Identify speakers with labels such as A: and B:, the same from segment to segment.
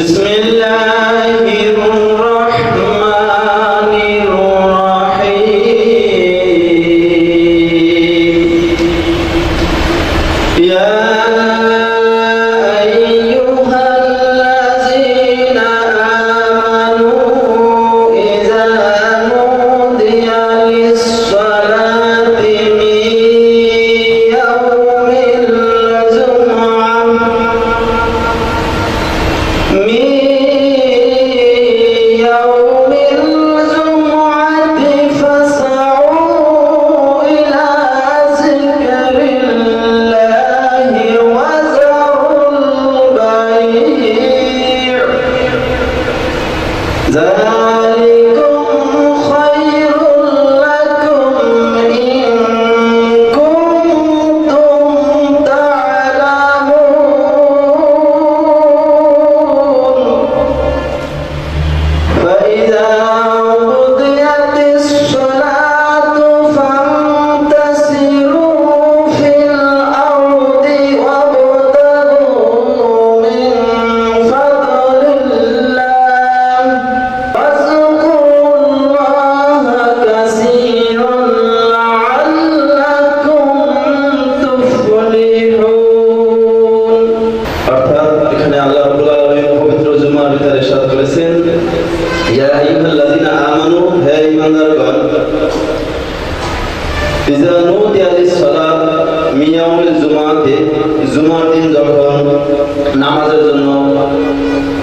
A: بسم الله ইয়ামুল জুমাতে, জুমার দিন যখন নামাজের জন্য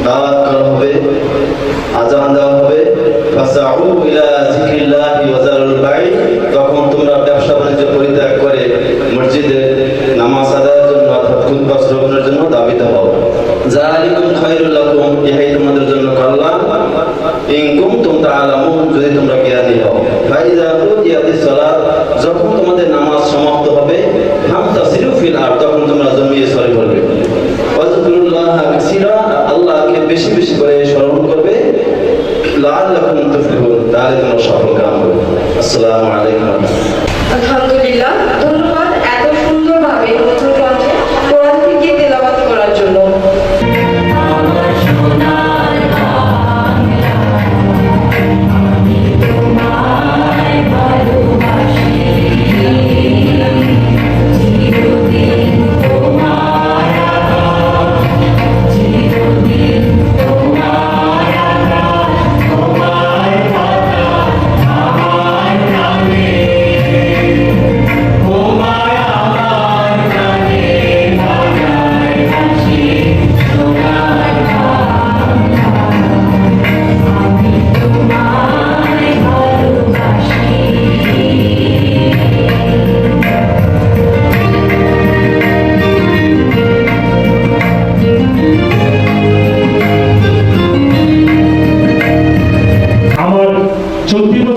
A: দাওয়াত করা হবে, আজান দেওয়া হবে তখন তোমরা ব্যবসা বাণিজ্য পরিত্যাগ করে মসজিদে নামাজ আদায়ের জন্য অর্থাৎ খুতবা শ্রবণের জন্য দাবিত হও। যালিকুম খায়রুল লাকুম, ইহাই তোমাদের জন্য কল্যাণ ইন কুনতুম যদি তোমরা জ্ঞানী হও। ফাইযা উদিয়াতিস সালাত, যখন তোমাদের নামাজ সমাপ্ত আসসালামু আলাইকুম।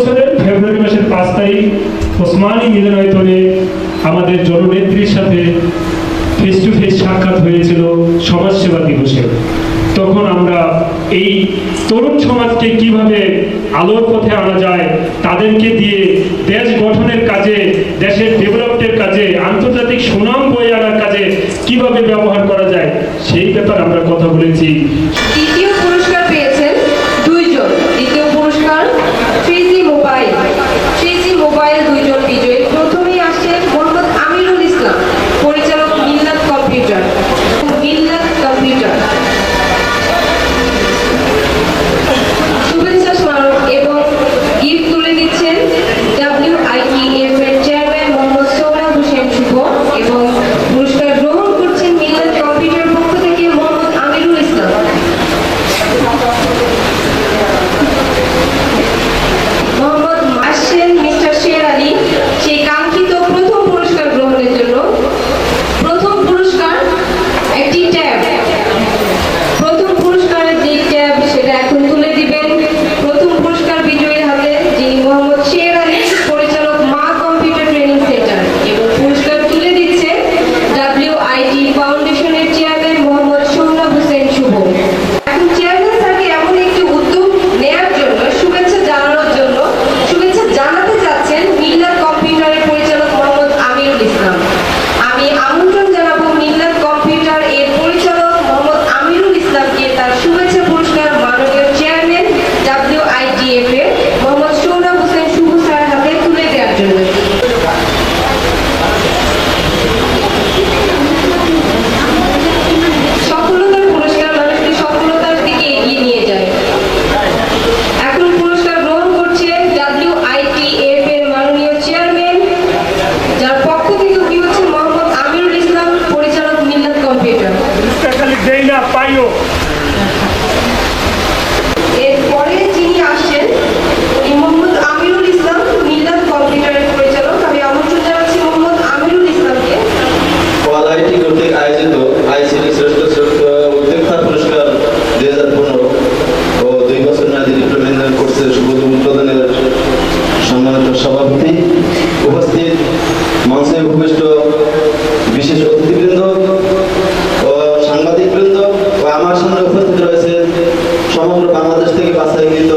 B: বছরের ফেব্রুয়ারি মাসের পাঁচ তারিখ ওসমানি মিলনায়তনে আমাদের জননেত্রীর সাথে ফেস টু ফেস সাক্ষাৎ হয়েছিল সমাজসেবা দিবসে। তখন আমরা এই তরুণ সমাজকে কীভাবে আলোর পথে আনা যায় তাদেরকে দিয়ে দেশ গঠনের কাজে, দেশের ডেভেলপের কাজে, আন্তর্জাতিক সুনাম বয়ে আনার কাজে কীভাবে ব্যবহার করা যায়, সেই ব্যাপারে আমরা কথা বলেছি।
A: সম্মানিত সভাপতি, উপস্থিত মঞ্চে ভূমিষ্ঠ বিশেষ অতিথিবৃন্দ ও সাংবাদিকবৃন্দ ও আমার সামনে উপস্থিত রয়েছে সমগ্র বাংলাদেশ থেকে বাছাইকৃত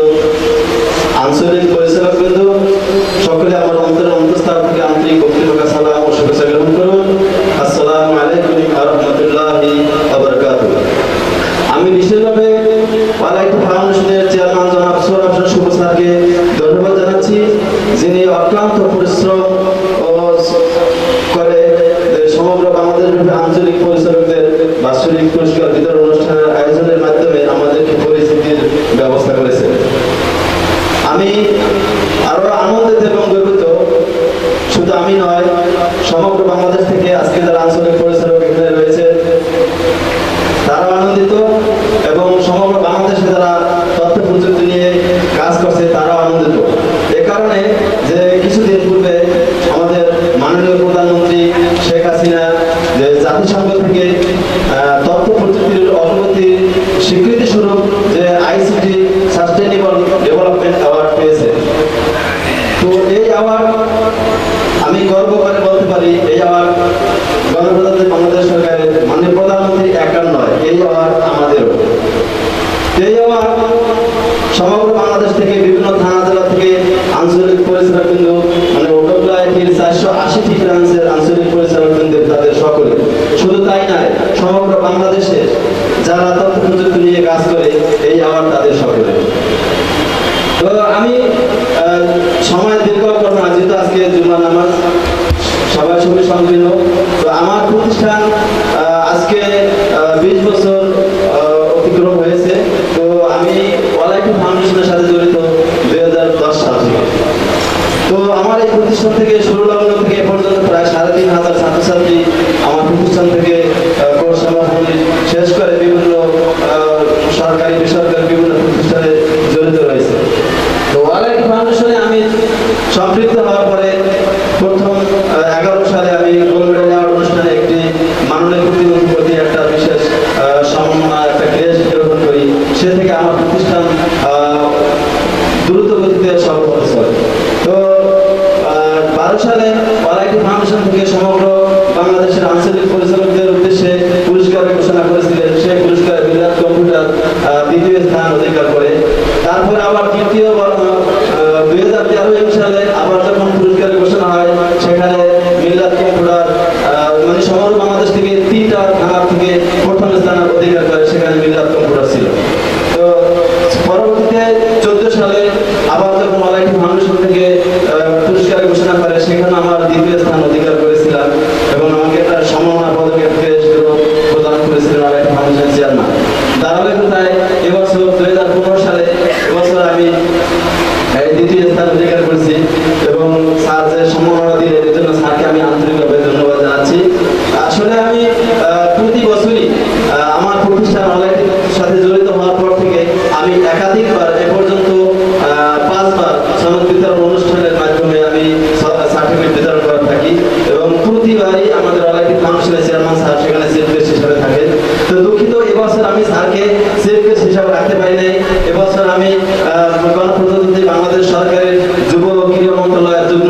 A: আঞ্চলিক পরিচালকবৃন্দ। সকলে আমার অন্তরের অন্তঃস্থান থেকে আন্তরিক কর্তৃপক্ষ সালাম ও শুভেচ্ছা গ্রহণ করুন। আসসালামু আলাইকুম আহমতুল্লাহি আমি বিশেষভাবে পালাইট ফাউন্ডেশনের এই অ্যাওয়ার্ড আমি গর্ব করে বলতে পারি, এই অ্যাওয়ার্ড গণপ্রজাতন্ত্রী বাংলাদেশ সরকারের মানে প্রধানমন্ত্রী একার নয়, এই অ্যাওয়ার্ড আমাদেরও। এই অ্যাওয়ার্ড সমগ্র প্রতিষ্ঠান আজকে বিশ বছর অতিক্রম হয়েছে। তো আমি অনেক ফাউন্ডেশনের সাথে জড়িত দুই হাজার দশ সাল থেকে। তো আমার এই প্রতিষ্ঠান থেকে সালে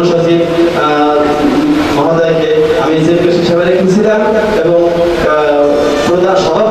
A: সদস্য সচিব মহোদয়কে আমি জেড হিসাবে রেখেছিলাম এবং প্রধান সভা